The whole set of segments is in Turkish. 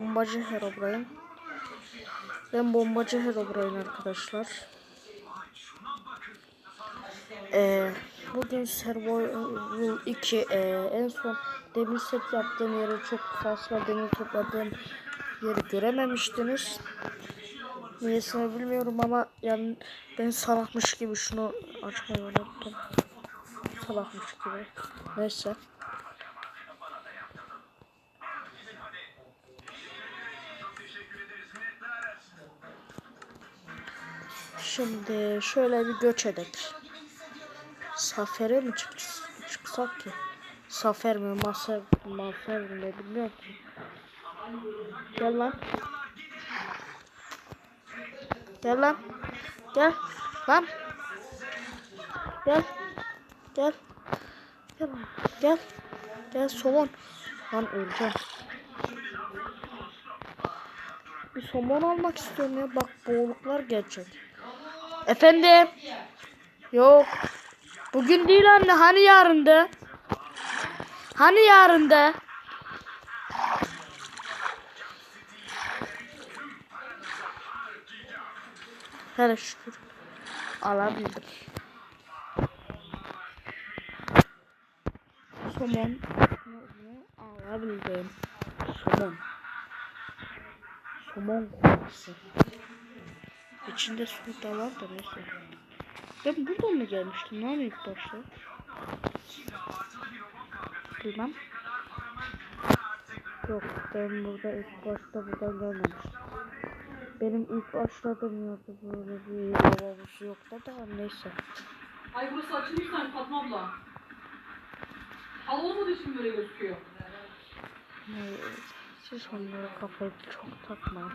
Bombacı Herobrine. Ben bombacı Herobrine arkadaşlar. Ee, bugün Survival 2 ee, en son demir set yaptığım yeri çok fazla demir topladığım yeri görememiştiniz. Niyesini bilmiyorum ama yani ben salakmış gibi şunu açmayı unuttum. Salakmış gibi. Neyse. Şimdi şöyle bir göç edek. Safere mi çık çıksak ki? Safer mi, maser, mafer mi bilmiyorum ki. Gel lan. Gel lan. Gel. Lan. Gel. Gel. Gel. Gel. Gel somon. Lan öleceğim. Bir somon almak istiyorum ya. Bak boğuluklar gelecek. Efendim? Yok. Bugün değil anne. Hani yarındı? Hani yarındı? Hele şükür. Alabildim. Somon. Alabildim. Somon. Somon kokusu. İçinde su da var da neyse. Ben buradan mı gelmiştim lan ilk başta? Bilmem. Yok ben burada ilk başta buradan gelmemiştim. Benim ilk başladığım yerde böyle bir lavabos yoktu da neyse. Ay burası açılmış sanki Fatma abla. Hal olmadığı için böyle gözüküyor. Ne- Siz onlara kafayı çok takmayın.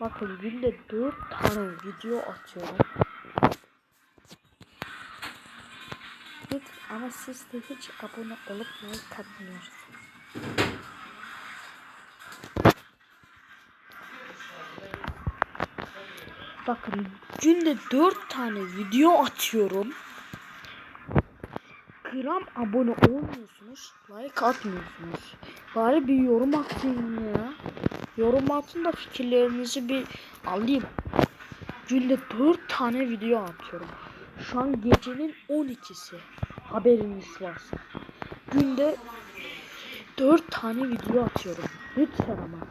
Bakın günde 4 tane video atıyorum. Hiç, ama siz de hiç abone olup like atmıyorsunuz. Bakın günde 4 tane video atıyorum. Gram abone olmuyorsunuz, like atmıyorsunuz. Bari bir yorum atın ya. Yorum atın da fikirlerinizi bir alayım. Günde 4 tane video atıyorum. Şu an gecenin 12'si. Haberiniz varsa. Günde 4 tane video atıyorum. Lütfen ama.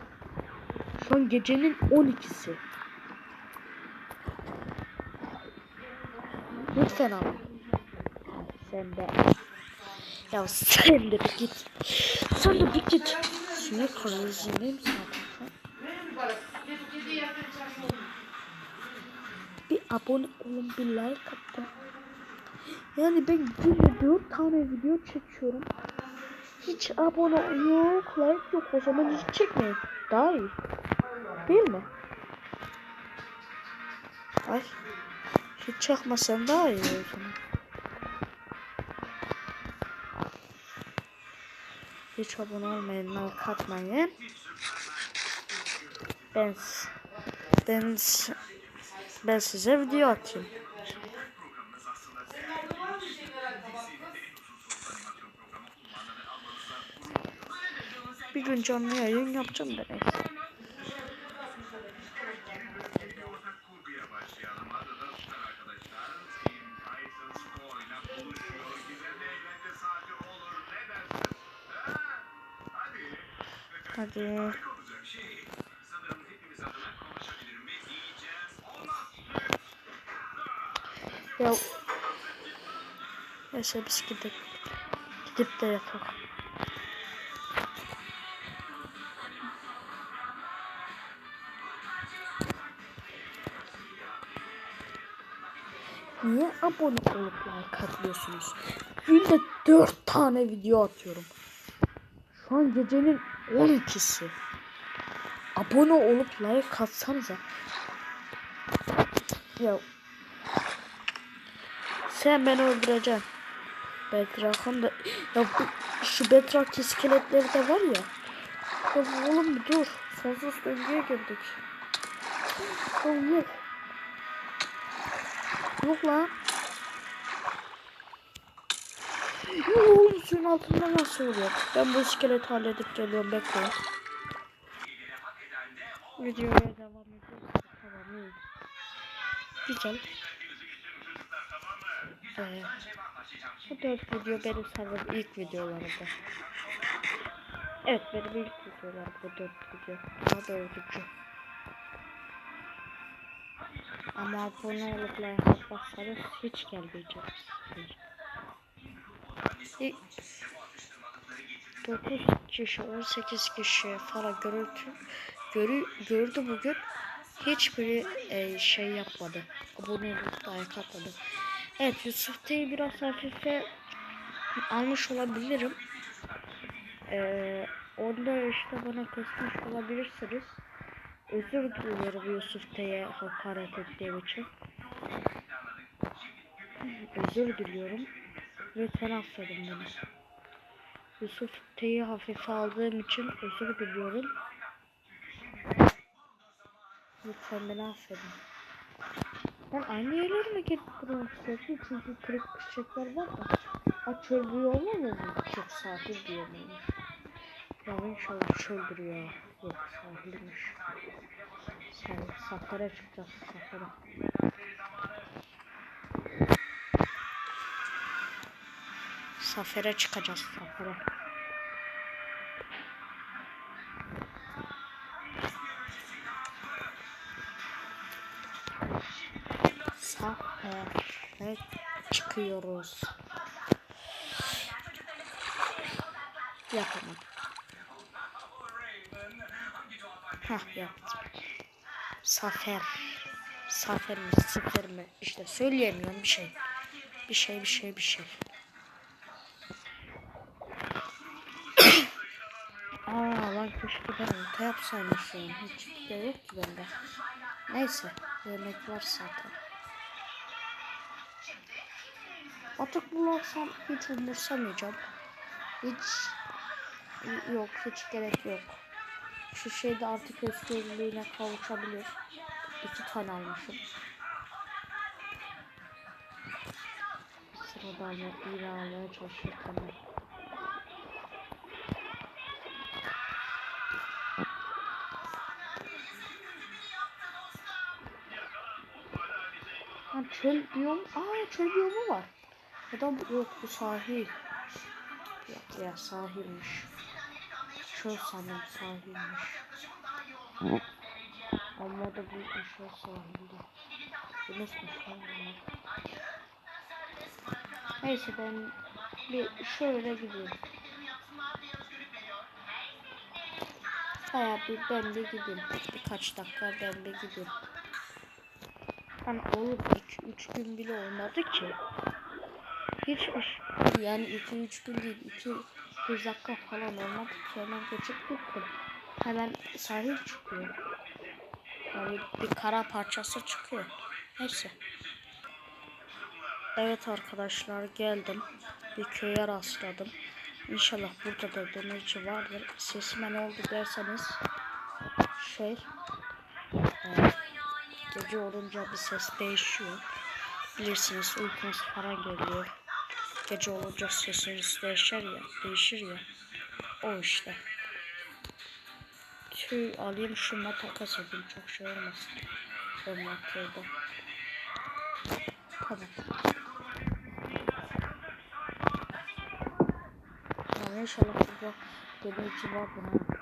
Şu an gecenin 12'si. Lütfen ama. Sen de. Ya sen de bir git. Sen de bir git. Sinir krizindeyim zaten. Bir abone olun bir like atın. Yani ben günde 4 tane video çekiyorum. Hiç abone yok, like yok. O zaman hiç çekmeyin. Daha iyi. Değil mi? Ay. Hiç çakmasan daha iyi o zaman. Hiç abone olmayın, like atmayın. Ben ben ben size video atayım. Bir gün canlı yayın yapacağım da Neyse biz gidip gidip de yatalım. Niye abone olup like atmıyorsunuz? Günde 4 tane video atıyorum. Şu an gecenin 12'si. Abone olup like atsanıza. Ya sen beni öldüreceksin. Bedrock'ın da ya bu, şu Bedrock iskeletleri de var ya. Ya oğlum dur. Sonsuz döngüye girdik. Ya yok. Yok lan. Yok oğlum suyun altında nasıl oluyor? Ben bu iskeleti halledip geliyorum bekle. Videoya devam ediyoruz. Tamam iyi. Güzel. Ee, bu dört video benim sanırım ilk videolarımda. Evet benim ilk videolarım bu dört video. Daha dördüncü. Ama abone olup like atmazsanız hiç gelmeyeceğiz. İlk 9 kişi 18 kişi falan görüntü görü, gördü bugün. Hiçbiri e, şey yapmadı. Abone olup like atmadı. Evet Yusuf T'yi biraz hafife almış olabilirim. Ee, onda işte bana kısmış olabilirsiniz. Özür diliyorum Yusuf T'ye hakaret ettiğim için. Özür diliyorum. Lütfen affedin beni. Yusuf T'yi hafife aldığım için özür diliyorum. Lütfen beni affedin. Ben aynı yerlere mi gidip durmak istiyorum? Çünkü kırık çiçekler var da. Ha çöl büyüğü olmaz mı? Çok sahil muymuş? Ya inşallah çöldür ya. Yok sahilmiş. Sahil, saflara çıkacağız saflara. Safere çıkacağız. Safere çıkıyoruz. Yapamadım. Hah yaptım. Safer. Safer mi? Sıfır mı? İşte söyleyemiyorum bir şey. Bir şey bir şey bir şey. Aa lan keşke ben orta yapsaymışım. Hiç de yok ki bende. Neyse. Yemek var zaten. Artık bularsam hiç umursamayacağım. Hiç yok hiç gerek yok. Şu şeyde artık özgürlüğüne kavuşabilir. İki tane almışım. Sırada almak, yine almaya çalışırken. Ha çöl biyom. Aa çöl biyomu var. Ya da bu- yok bu sahil. Yok ya sahilmiş. Çöl sanırım sahilmiş. Ama da büyükmüş o sahilde. Güneşmiş lan bunlar. Neyse ben bir şöyle gideyim. Baya bir ben bir gideyim. Birkaç dakika ben bir gideyim. Hani oğlum 2-3 gün bile olmadı ki. Şey- yani 2-3 gün değil 2 100 dakika falan ki hemen geçip gittim. Hemen sahil çıkıyor. Yani bir kara parçası çıkıyor. Neyse. Evet arkadaşlar geldim. Bir köye rastladım. İnşallah burada da demirci vardır. Sesime ne oldu derseniz şey e, gece olunca bir ses değişiyor. Bilirsiniz uykunuz falan geliyor. Gece olunca sesiniz değişir ya, değişir ya. O işte. Tüy alayım şuna takas edeyim çok şey olmasın. Envanterde. Tamam. Yani inşallah burada benim için var buna.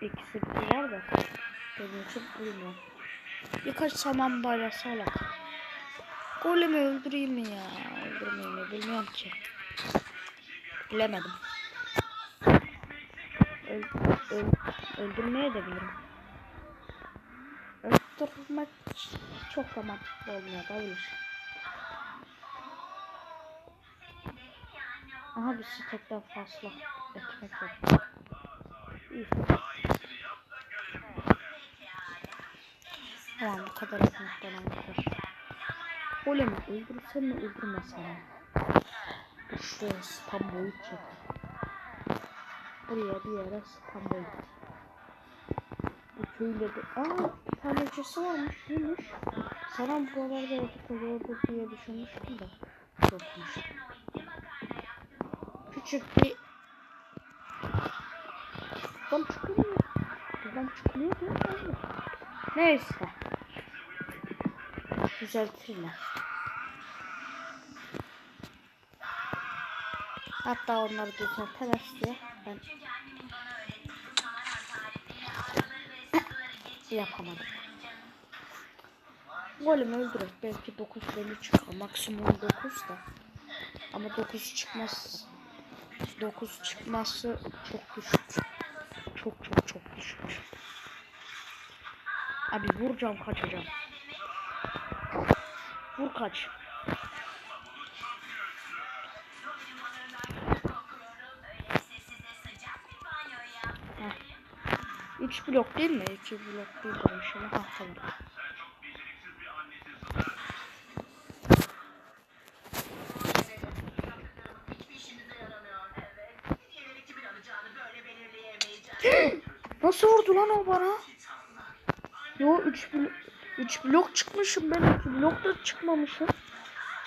İkisi var da benim için uymuyor. Birkaç saman bayrası alak. Golemi öldüreyim mi ya? Öldürmeyeyim mi bilmiyorum ki. Bilemedim. Öl, öl, öldürmeye de bilirim. Öldürmek çok da mantıklı olmuyor da bilir. Aha bir stekten fazla ekmek yok. İyi. Tamam bu kadar ekmekten almışlar. Golemi öldürsen mi öldürmesen mi? Şuraya spam boyut çek. Buraya bir yere spam boyut. Bu köyde de... Aa bir tane ötesi varmış. Neymiş? Sana buralarda yatıp oluyordu diye düşünmüştüm de. Yokmuş. Küçük bir... Çıkıyor mu? Buradan çıkılıyor değil mi? Neyse. Düzeltirler. Hatta onları düzeltemez diye ben yapamadım. Golümü öldürür. Belki 9 golü çıkar. Maksimum 9 da. Ama 9 çıkmaz. 9 çıkması çok düşük. Çok çok çok düşük. Abi vuracağım kaçacağım. Vur kaç. Heh. Üç blok değil mi? İki blok değil demişim. Ha tamam. Nasıl vurdu lan o bana? Yo 3 blok 3 blok çıkmışım ben 2 blok da çıkmamışım.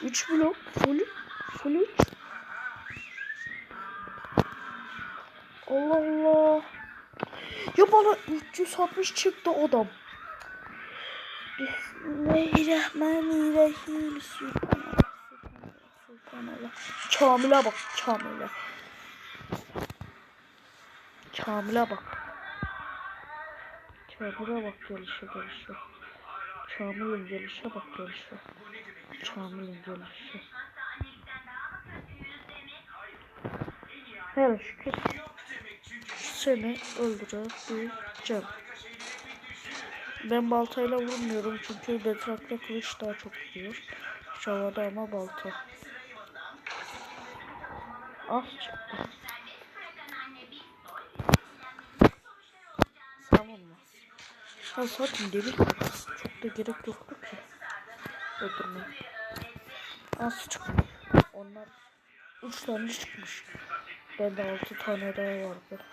3 blok full full 3. Allah Allah. Ya bana 360 çıktı adam. Bismillahirrahmanirrahim. Kamil'e bak Kamil'e. Kamil'e bak. Kamil'e bak gelişe gelişe. Kamil'in gelişe bak gelişe. Kamil'in gelişe. Her şükür seni öldüreceğim. Ben baltayla vurmuyorum çünkü Betrak'la kılıç daha çok gidiyor. Şavada ama balta. Az çıktı. Savunma. Ya zaten demir kılıç. Da gerek yoktu ki. Öldürmeye. Az çıkmış. Onlar üç tane çıkmış. Bende altı tane daha vardı.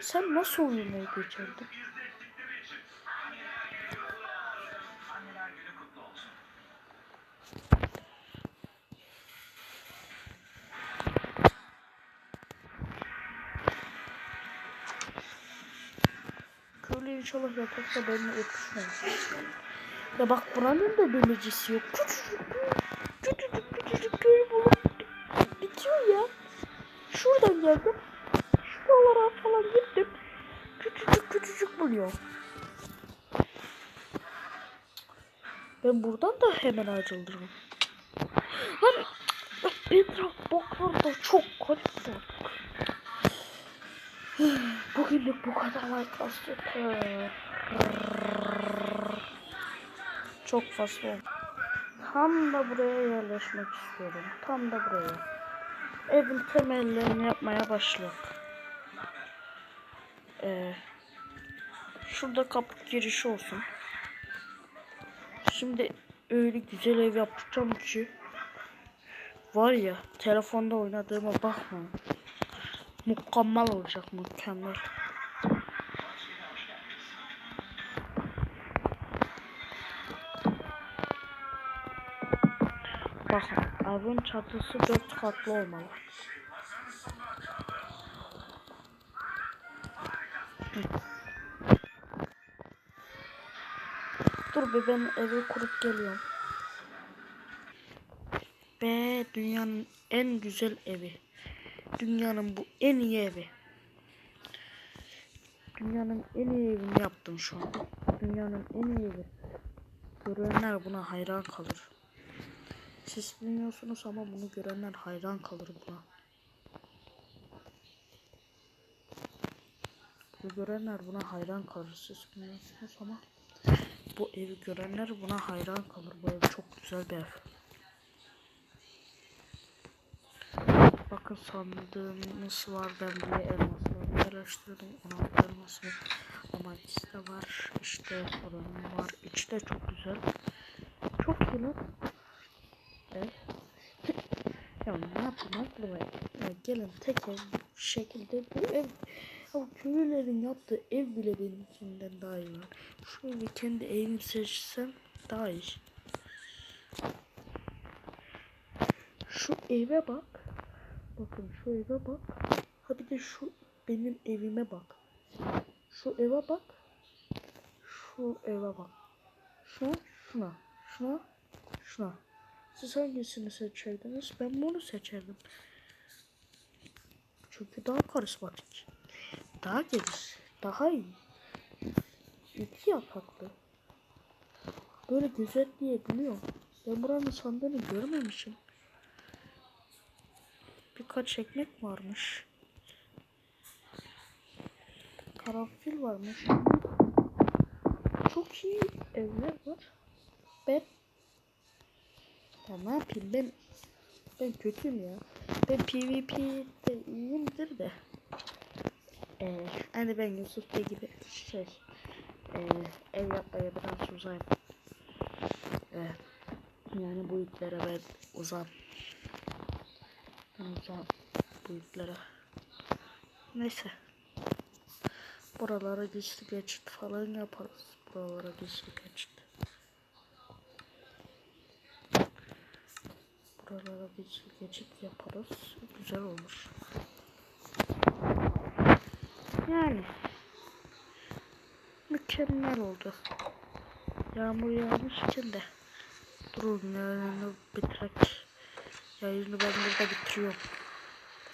Sen nasıl oynamayı becerdin? İnşallah yatakta benimle öpüşmemiş. Ya bak buranın da delicisi yok. Küçücük, küçücük, köy bitiyor ya. Şuradan geldim. Şuralara falan gittim. Küçücük küçücük buluyor. Ben buradan da hemen ayrılırım. Lan etraf boklar da çok bak. Bugünlük bu kadar arkadaşlar. Çok fazla. Tam da buraya yerleşmek istiyorum. Tam da buraya. Evin temellerini yapmaya başladık. Ee, şurada kapı girişi olsun. Şimdi öyle güzel ev yapacağım ki var ya telefonda oynadığıma bakma. Mükemmel olacak mükemmel. Bakın evin çatısı dört katlı olmalı. Dur be ben evi kurup geliyorum. Be dünyanın en güzel evi. Dünyanın bu en iyi evi. Dünyanın en iyi evini yaptım şu an. Dünyanın en iyi evi. Görenler buna hayran kalır. Siz bilmiyorsunuz ama bunu görenler hayran kalır buna. Bu görenler buna hayran kalır. Siz bilmiyorsunuz ama bu evi görenler buna hayran kalır. Bu ev çok güzel bir ev. Bakın sandığımız var. Ben buraya elmasları yerleştirdim. 16 elması var. Amatist de var. İşte oranım var. İçi de çok güzel. Çok lan. Evet. ya ne yapayım aklıma ya gelin tek ev şekilde bu ev ya köylülerin yaptığı ev bile benimkinden daha iyi var. Şöyle kendi evimi seçsem daha iyi. Şu eve bak. Bakın şu eve bak. Ha bir de şu benim evime bak. Şu eve bak. Şu eve bak. Şuna, şuna, şuna, şuna. Siz hangisini seçerdiniz? Ben bunu seçerdim. Çünkü daha karizmatik. Daha geniş. Daha iyi. İki yataklı. Böyle gözetleyebiliyor. Ben buranın sandığını görmemişim. Birkaç ekmek varmış. Karanfil varmış. Çok iyi evler var. Ben ya ne yapayım ben ben kötüyüm ya. Ben PvP'de iyiyimdir de. Ee, hani ben Yusuf Bey gibi şey ee, ev yapmaya biraz uzayım. Evet. Yani bu itlere ben uzam. Bu itlere. Neyse. Buralara gizli geçit falan yaparız. Buralara gizli geçit. Buralara gizli geçit yaparız. Güzel olur. Yani mükemmel oldu. Yağmur yağmışken de durun yayını bitirek. Yayını ben burada bitiriyorum.